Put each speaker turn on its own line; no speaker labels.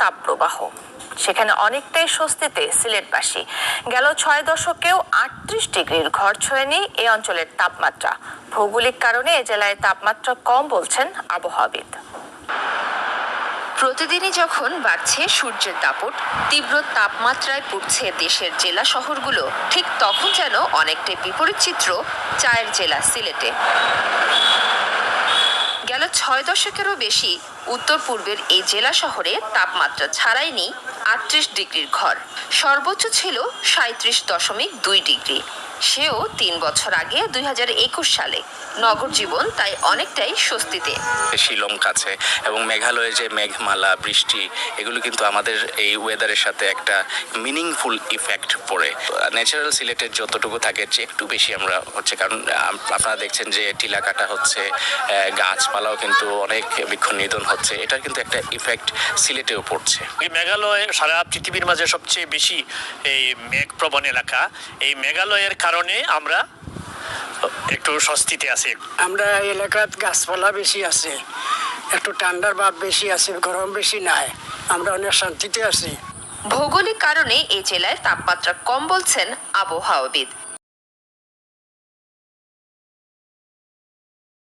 তাপপ্রবাহ। সেখানে অনেকটাই স্বস্তিতে সিলেটবাসী। গেল ছয় দশকেও আটত্রিশ ডিগ্রির ঘর ছোঁয়নি এই অঞ্চলের তাপমাত্রা। ভৌগোলিক কারণে এ জেলায় তাপমাত্রা কম বলছেন আবহাওয়াবিদ।
প্রতিদিনই যখন বাড়ছে সূর্যের দাপট, তীব্র তাপমাত্রায় পড়ছে দেশের জেলা শহরগুলো, ঠিক তখন যেন অনেকটাই বিপরীত চিত্র চায়ের জেলা সিলেটে। গেল ছয় দশকেরও বেশি। উত্তর পূর্বের এই জেলা শহরে তাপমাত্রা ছাড়াইনি আটত্রিশ ডিগ্রির ঘর। সর্বোচ্চ ছিল সাঁত্রিশ দশমিক দুই ডিগ্রি। সেও তিন বছর আগে দুই হাজার একুশ সালে নগর জীবন তাই অনেকটাই স্বস্তিতে।
শিলং কাছে এবং মেঘালয়ে যে মেঘমালা বৃষ্টি এগুলো কিন্তু আমাদের এই ওয়েদারের সাথে একটা মিনিংফুল ইফেক্ট পড়ে। ন্যাচারাল সিলেটের যতটুকু থাকে চেয়ে একটু বেশি আমরা হচ্ছে কারণ আপনারা দেখছেন যে টিলা কাটা হচ্ছে গাছপালাও কিন্তু অনেক বৃক্ষ নিধন হচ্ছে। এটার কিন্তু একটা ইফেক্ট সিলেটেও পড়ছে।
এই মেঘালয় সারা পৃথিবীর মাঝে সবচেয়ে বেশি এই মেঘপ্রবণ এলাকা। এই মেঘালয়ের কারণে আমরা একটু স্বস্তিতে আছি।
আমরা এলাকাত গাছপালা বেশি আছে একটু ঠান্ডার ভাব বেশি আছে গরম বেশি নাই আমরা অনেক শান্তিতে আছি।
ভৌগোলিক কারণে এই জেলায় তাপমাত্রা কম বলছেন আবহাওয়াবিদ।